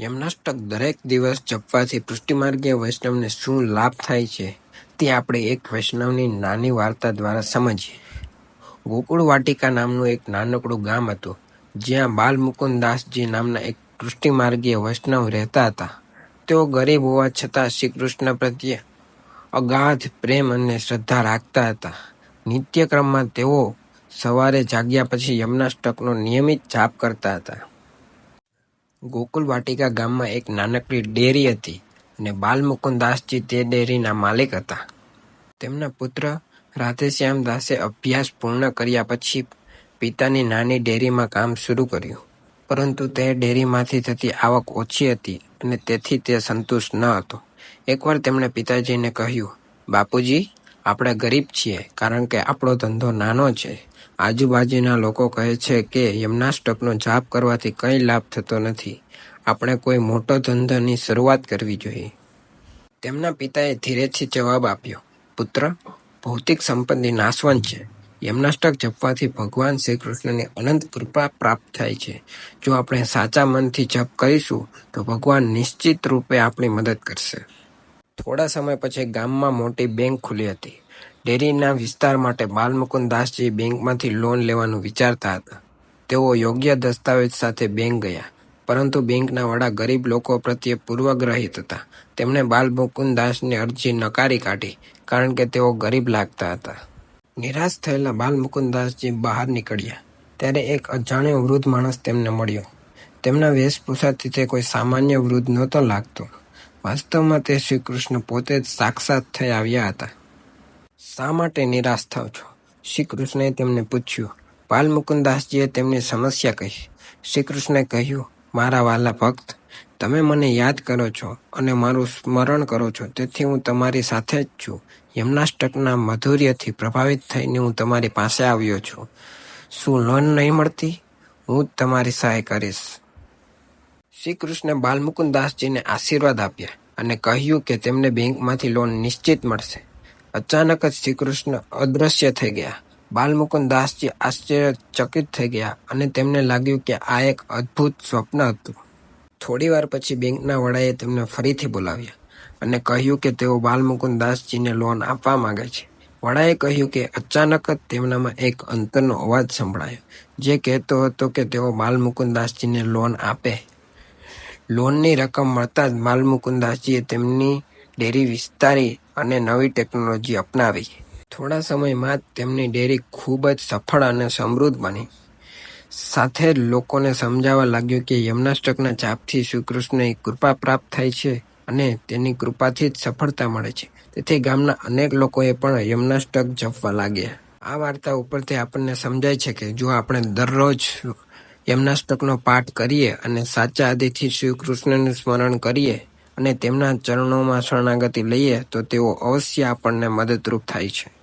યમનાષ્ટક દરેક દિવસ જપવાથી પુષ્ટિમાર્ગીય વૈષ્ણવને શું લાભ થાય છે તે આપણે એક વૈષ્ણવની નાની વાર્તા દ્વારા સમજીએ. ગોકુળ વાટિકા નામનું એક નાનકડું ગામ હતું, જ્યાં બાલમુકુંદાસજી નામના એક કૃષ્ટિમાર્ગીય વૈષ્ણવ રહેતા હતા. તેઓ ગરીબ હોવા છતાં શ્રી કૃષ્ણ પ્રત્યે અગાધ પ્રેમ અને શ્રદ્ધા રાખતા હતા. નિત્યક્રમમાં તેઓ સવારે જાગ્યા પછી યમનાષ્ટકનો નિયમિત જાપ કરતા હતા. ગોકુળ વાટિકા ગામમાં એક નાનકડી ડેરી હતી અને બાલમુકુંદ દાસજી તે ડેરીના માલિક હતા. તેમના પુત્ર રાધેશ્યામ દાસે અભ્યાસ પૂર્ણ કર્યા પછી પિતાની નાની ડેરીમાં કામ શરૂ કર્યું. પરંતુ તે ડેરીમાંથી થતી આવક ઓછી હતી અને તેથી તે સંતુષ્ટ ન હતો. એકવાર તેમણે પિતાજીને કહ્યું, "બાપુજી, આપણે ગરીબ છીએ કારણ કે આપણો ધંધો નાનો છે. આજુબાજુના લોકો કહે છે કે યમનાષ્ટકનો જાપ કરવાથી કંઈ લાભ થતો નથી. આપણે કોઈ મોટો ધંધાની શરૂઆત કરવી જોઈએ." તેમના પિતાએ ધીરેથી જવાબ આપ્યો, "પુત્ર, ભૌતિક સંપત્તિ નાશવંત છે. યમનાષ્ટક જપવાથી ભગવાન શ્રી કૃષ્ણની અનંત કૃપા પ્રાપ્ત થાય છે. જો આપણે સાચા મનથી જપ કરીશું તો ભગવાન નિશ્ચિત રૂપે આપણી મદદ કરશે." થોડા સમય પછી ગામમાં મોટી બેંક ખુલી હતી. ડેરીના વિસ્તાર માટે બાલમુકુંદ દાસજી બેંકમાંથી લોન લેવાનું વિચારતા હતા. તેઓ યોગ્ય દસ્તાવેજ સાથે બેંક ગયા, પરંતુ બેંકના વડા ગરીબ લોકો પ્રત્યે પૂર્વગ્રહિત હતા. તેમણે બાલમુકુંદાસની અરજી નકારી કાઢી કારણ કે તેઓ ગરીબ લાગતા હતા. નિરાશ થયેલા બાલમુકુંદાસજી બહાર નીકળ્યા ત્યારે એક અજાણ્યો વૃદ્ધ માણસ તેમને મળ્યો. તેમના વેશભૂષાથી તે કોઈ સામાન્ય વૃદ્ધ નહોતો લાગતો. વાસ્તવમાં તે શ્રીકૃષ્ણ પોતે જ સાક્ષાત થઈ આવ્યા હતા. "શા માટે નિરાશ થાવ છો?" શ્રી કૃષ્ણએ તેમને પૂછ્યું. બાલમુકુંદ દાસજીએ તેમની સમસ્યા કહી. શ્રી કૃષ્ણે કહ્યું, "મારા વાલા ભક્ત, તમે મને યાદ કરો છો અને મારું સ્મરણ કરો છો તેથી હું તમારી સાથે જ છું. યમનાષ્ટકના માધુર્યથી પ્રભાવિત થઈને હું તમારી પાસે આવ્યો છું. શું લોન નહીં મળતી? હું જ તમારી સહાય કરીશ." શ્રીકૃષ્ણે કૃષ્ણે દાસજીને આશીર્વાદ આપ્યા અને કહ્યું કે તેમને બેંકમાંથી લોન નિશ્ચિત મળશે. અચાનક જ શ્રીકૃષ્ણ અદૃશ્ય થઈ ગયા. બાલમુકુંદ દાસજી આશ્ચર્યચકિત થઈ ગયા અને તેમને લાગ્યું કે આ એક અદ્ભુત સ્વપ્ન હતું. થોડીવાર પછી બેંકના વડાએ તેમને ફરીથી બોલાવ્યા અને કહ્યું કે તેઓ બાલમુકુંદ દાસજીને લોન આપવા માંગે છે. વડાએ કહ્યું કે અચાનક જ તેમનામાં એક અંતરનો અવાજ સંભળાયો, જે કહેતો હતો કે તેઓ બાલમુકુંદ દાસજીને લોન આપે. લોનની રકમ મળતાં જ બાલમુકુંદાસજીએ તેમની ડેરી વિસ્તારી અને નવી ટેકનોલોજી અપનાવી. થોડા સમયમાં તેમની ડેરી ખૂબ જ સફળ અને સમૃદ્ધ બની. સાથે જ લોકોને સમજાવવા લાગ્યું કે યમનાષ્ટકના જાપથી શ્રીકૃષ્ણની કૃપા પ્રાપ્ત થાય છે અને તેની કૃપાથી જ સફળતા મળે છે. તેથી ગામના અનેક લોકોએ પણ યમનાષ્ટક જપવા લાગ્યા. આ વાર્તા ઉપરથી આપણને સમજાય છે કે જો આપણે દરરોજ યમનાષ્ટકનો પાઠ કરીએ અને સાચા આદિથી શ્રીકૃષ્ણનું સ્મરણ કરીએ અને તેમના ચરણોમાં શરણાગતિ લઈએ તો તેઓ અવશ્ય આપણને મદદરૂપ થાય છે.